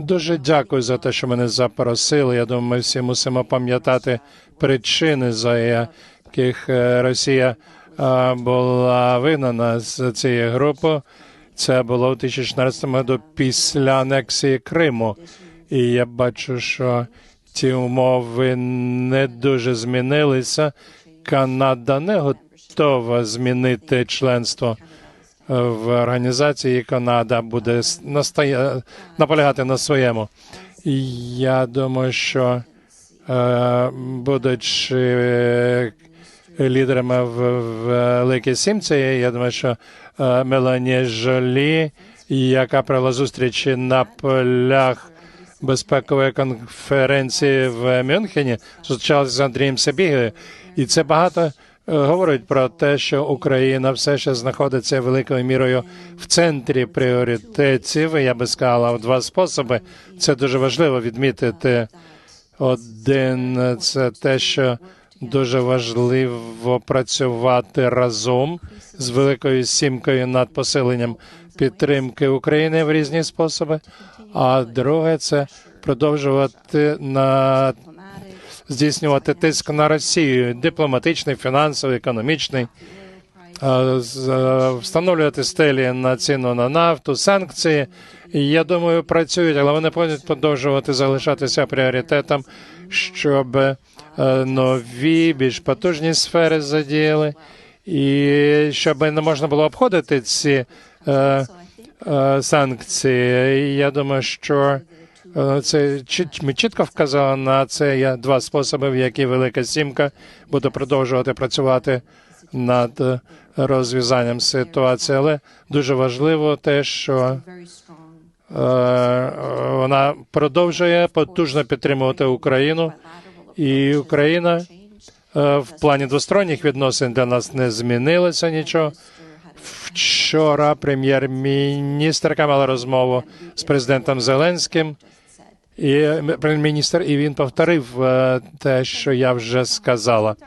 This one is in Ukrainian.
Дуже дякую за те, що мене запросили. Я думаю, ми всі мусимо пам'ятати причини, за яких е, Росія е, була вигнана з цієї групи. Це було у 2014 году після анексії Криму. І я бачу, що ті умови не дуже змінилися. Канада не готова змінити членство в організації. і Канада буде настає, наполягати на своєму. Я думаю, що е, будучи е, лідерами в Великій Сімці, я думаю, що е, Мелані Жолі, яка провела зустрічі на полях безпекової конференції в Мюнхені, зустрічалася з Андрієм Сабігою, і це багато говорить про те, що Україна все ще знаходиться великою мірою в центрі пріоритетів. Я би сказала в два способи. Це дуже важливо відмітити. Один це те, що дуже важливо працювати разом з Великою Сімкою над посиленням підтримки України в різні способи. А друге це продовжувати на здійснювати тиск на Росію дипломатичний, фінансовий, економічний. Встановлювати стелі на ціну на нафту, санкції. Я думаю, працюють, але вони повинні продовжувати залишатися пріоритетом, щоб е, нові, більш потужні сфери задіяли, і щоб не можна було обходити ці е, е, санкції. Я думаю, що це чіт- ми чітко вказали на це. Є два способи, в які Велика Сімка буде продовжувати працювати над е, розв'язанням ситуації. Але дуже важливо те, що е, вона продовжує потужно підтримувати Україну, і Україна е, в плані двосторонніх відносин для нас не змінилося нічого. Вчора прем'єр-міністрка мала розмову з президентом Зеленським, і прем'єр-міністр, і він повторив е, те, що я вже сказала.